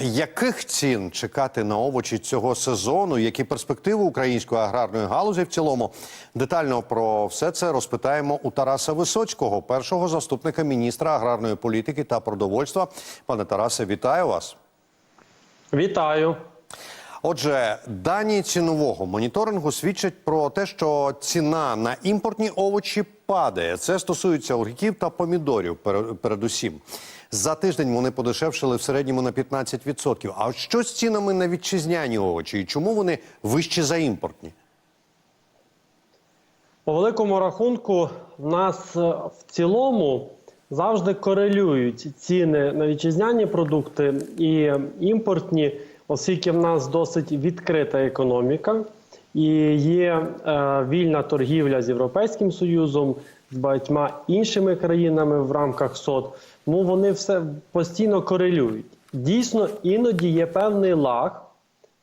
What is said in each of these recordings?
Яких цін чекати на овочі цього сезону? Які перспективи української аграрної галузі в цілому? Детально про все це розпитаємо у Тараса Висоцького, першого заступника міністра аграрної політики та продовольства. Пане Тарасе, вітаю вас. Вітаю. Отже, дані цінового моніторингу свідчать про те, що ціна на імпортні овочі падає. Це стосується огірків та помідорів. Передусім, за тиждень вони подешевшили в середньому на 15%. А що з цінами на вітчизняні овочі? І чому вони вищі за імпортні? По великому рахунку, в нас е, в цілому завжди корелюють ціни на вітчизняні продукти і імпортні, оскільки в нас досить відкрита економіка і є е, вільна торгівля з Європейським Союзом, з багатьма іншими країнами в рамках СОД. Тому вони все постійно корелюють. Дійсно, іноді є певний лаг,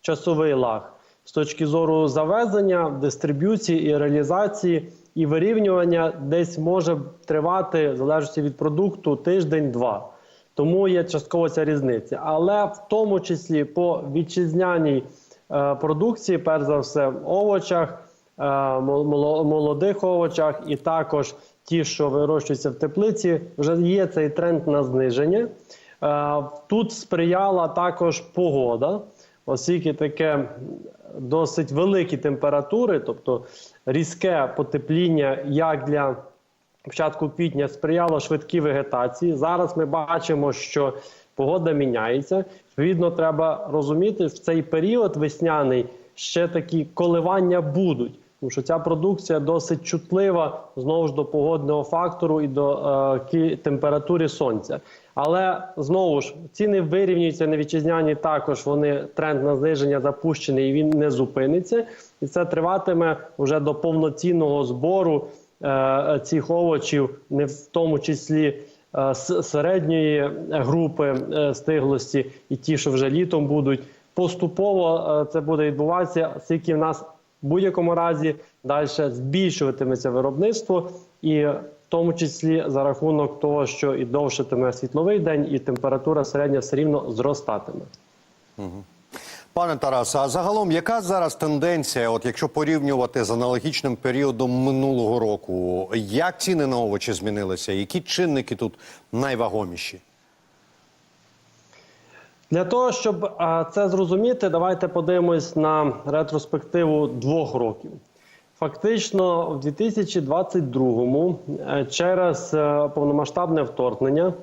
часовий лаг з точки зору завезення, дистриб'юції і реалізації і вирівнювання десь може тривати в залежності від продукту тиждень-два. Тому є частково ця різниця. Але в тому числі по вітчизняній е, продукції, перш за все, в овочах, е, молодих овочах, і також ті, що вирощуються в теплиці, вже є цей тренд на зниження. Е, Тут сприяла також погода, оскільки таке досить великі температури, тобто різке потепління, як для початку квітня сприяло швидкій вегетації. Зараз ми бачимо, що погода міняється. Відповідно, треба розуміти, в цей період весняний ще такі коливання будуть. Тому що ця продукція досить чутлива знову ж до погодного фактору і до е, температури сонця. Але знову ж ціни вирівнюються на вітчизняні. Також вони тренд на зниження запущений і він не зупиниться. І це триватиме вже до повноцінного збору цих овочів, не в тому числі е, з середньої групи е, стиглості, і ті, що вже літом будуть. Поступово е, це буде відбуватися, оскільки в нас в будь-якому разі далі збільшуватиметься виробництво, і в тому числі за рахунок того, що і довшитиме світловий день, і температура середня все рівно зростатиме. Пане Тарасе, а загалом яка зараз тенденція, от якщо порівнювати з аналогічним періодом минулого року, як ціни на овочі змінилися? Які чинники тут найвагоміші? Для того, щоб це зрозуміти, давайте подивимось на ретроспективу двох років. Фактично, в 2022-му е, через е, повномасштабне вторгнення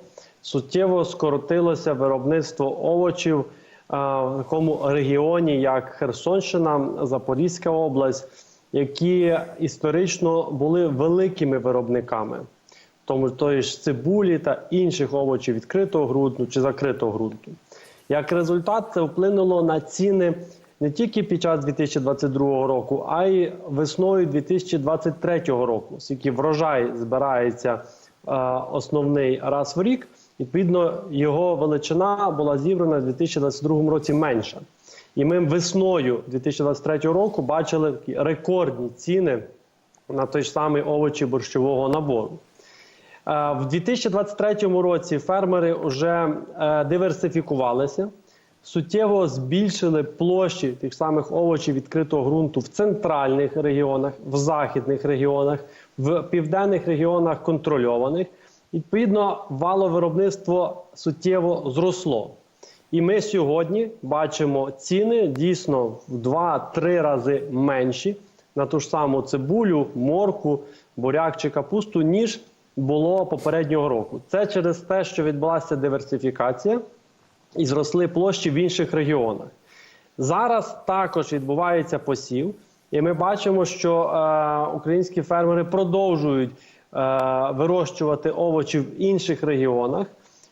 суттєво скоротилося виробництво овочів в такому регіоні, як Херсонщина, Запорізька область, які історично були великими виробниками тому тої ж цибулі та інших овочів відкритого ґрунту чи закритого ґрунту. Як результат, це вплинуло на ціни не тільки під час 2022 року, а й весною 2023 року, оскільки врожай збирається основний раз в рік. Відповідно, його величина була зібрана в 2022 році менша. І ми весною 2023 року бачили рекордні ціни на той ж самий овочі борщового набору. Е, В 2023 році фермери вже е, диверсифікувалися, суттєво збільшили площі тих самих овочів відкритого ґрунту в центральних регіонах, в західних регіонах, в південних регіонах контрольованих. Відповідно, валовиробництво суттєво зросло. І ми сьогодні бачимо ціни дійсно в 2-3 рази менші на ту ж саму цибулю, морку, буряк чи капусту, ніж було попереднього року. Це через те, що відбулася диверсифікація і зросли площі в інших регіонах. Зараз також відбувається посів, і ми бачимо, що е, українські фермери продовжують е, вирощувати овочі в інших регіонах.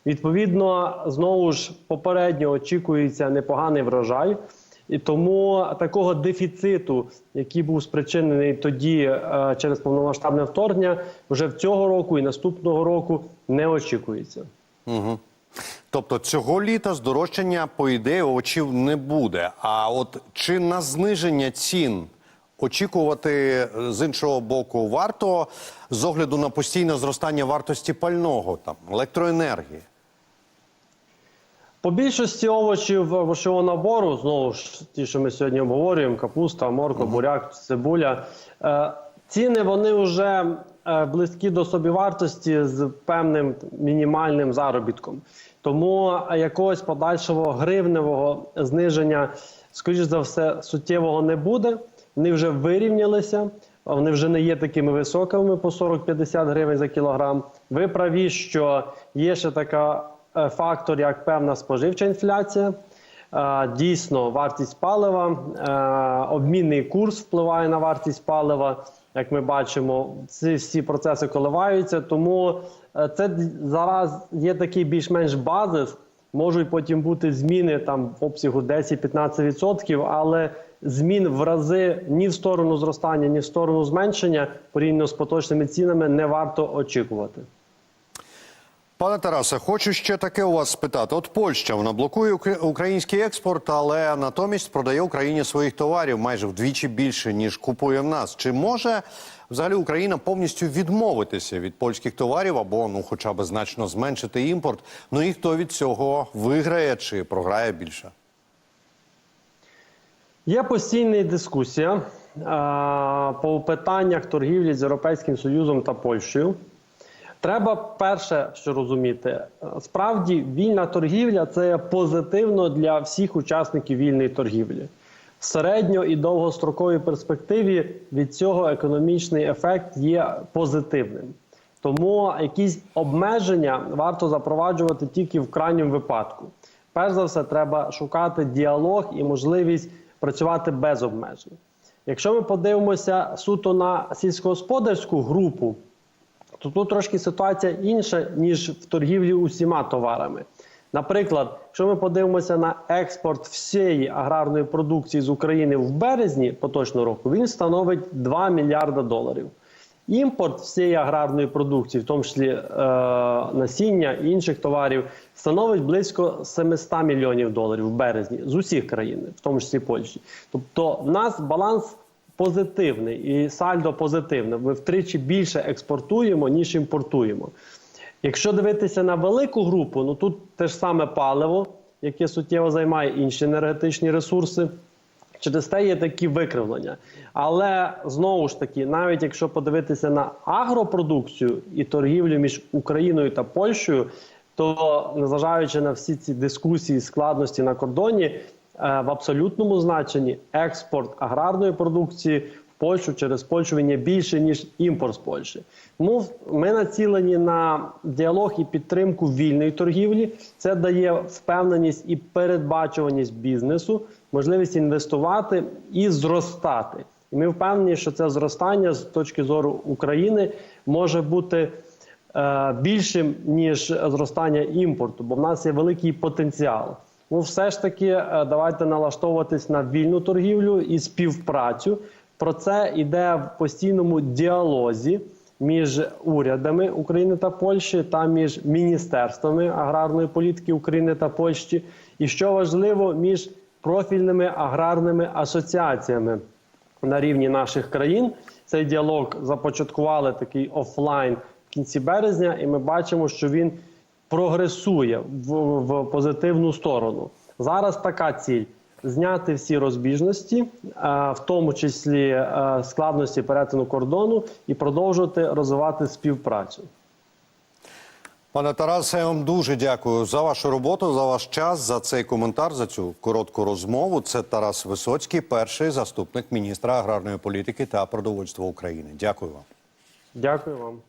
Відповідно, знову ж попередньо очікується непоганий врожай. І тому такого дефіциту, який був спричинений тоді е, через повномасштабне вторгнення, вже в цього року і наступного року не очікується. Тобто цього літа здорожчання, по ідеї, овочів не буде. А от чи на зниження цін очікувати е, з іншого боку варто з огляду на постійне зростання вартості пального, там електроенергії? По більшості овочів овочевого набору, знову ж ті, що ми сьогодні обговорюємо: капуста, морква, буряк, цибуля. е, Ціни вони вже е, близькі до собівартості з певним мінімальним заробітком. Тому е, якогось подальшого гривневого зниження, скоріш за все, суттєвого не буде. Вони вже вирівнялися. Вони вже не є такими високими по 40-50 гривень за кілограм. Ви праві, що є ще така е, фактор, як певна споживча інфляція. Е, Дійсно, вартість палива, е, обмінний курс впливає на вартість палива. Як ми бачимо, ці всі процеси коливаються. Тому це зараз є такий більш-менш базис. Можуть потім бути зміни там в обсягу 10-15%, але змін в рази ні в сторону зростання, ні в сторону зменшення порівняно з поточними цінами не варто очікувати. Пане Тарасе, хочу ще таке у вас спитати. От Польща вона блокує український експорт, але натомість продає Україні своїх товарів майже вдвічі більше ніж купує в нас. Чи може взагалі Україна повністю відмовитися від польських товарів або ну, хоча б значно зменшити імпорт? Ну і хто від цього виграє чи програє більше? Є постійна дискусія е, по питаннях торгівлі з Європейським Союзом та Польщею. Треба перше, що розуміти, справді вільна торгівля це позитивно для всіх учасників вільної торгівлі. В середньо і довгостроковій перспективі від цього економічний ефект є позитивним. Тому якісь обмеження варто запроваджувати тільки в крайньому випадку. Перш за все, треба шукати діалог і можливість працювати без обмежень. Якщо ми подивимося суто на сільськогосподарську групу, то тут трошки ситуація інша, ніж в торгівлі усіма товарами. Наприклад, якщо ми подивимося на експорт всієї аграрної продукції з України в березні поточного року, він становить 2 мільярда доларів. Імпорт всієї аграрної продукції, в тому числі е, насіння і інших товарів, становить близько 700 мільйонів доларів в березні з усіх країн, в тому числі Польщі. Тобто, в нас баланс позитивний і сальдо позитивне. Ми втричі більше експортуємо, ніж імпортуємо. Якщо дивитися на велику групу, ну тут те ж саме паливо, яке суттєво займає інші енергетичні ресурси. Через те є такі викривлення. Але знову ж таки, навіть якщо подивитися на агропродукцію і торгівлю між Україною та Польщею, то незважаючи на всі ці дискусії, складності на кордоні, е, в абсолютному значенні експорт аграрної продукції Польщу через Польщу він є більше ніж імпорт з Польщі. Тому ми націлені на діалог і підтримку вільної торгівлі. Це дає впевненість і передбачуваність бізнесу, можливість інвестувати і зростати. І ми впевнені, що це зростання з точки зору України може бути е, більшим ніж зростання імпорту, бо в нас є великий потенціал. Ну, все ж таки, е, давайте налаштовуватись на вільну торгівлю і співпрацю. Про це йде в постійному діалозі між урядами України та Польщі та між міністерствами аграрної політики України та Польщі, і що важливо, між профільними аграрними асоціаціями на рівні наших країн. Цей діалог започаткували такий офлайн в кінці березня, і ми бачимо, що він прогресує в, в позитивну сторону. Зараз така ціль. Зняти всі розбіжності, е, в тому числі е, складності перетину кордону, і продовжувати розвивати співпрацю. Пане Тарасе, я вам дуже дякую за вашу роботу, за ваш час, за цей коментар, за цю коротку розмову. Це Тарас Висоцький, перший заступник міністра аграрної політики та продовольства України. Дякую вам. Дякую вам.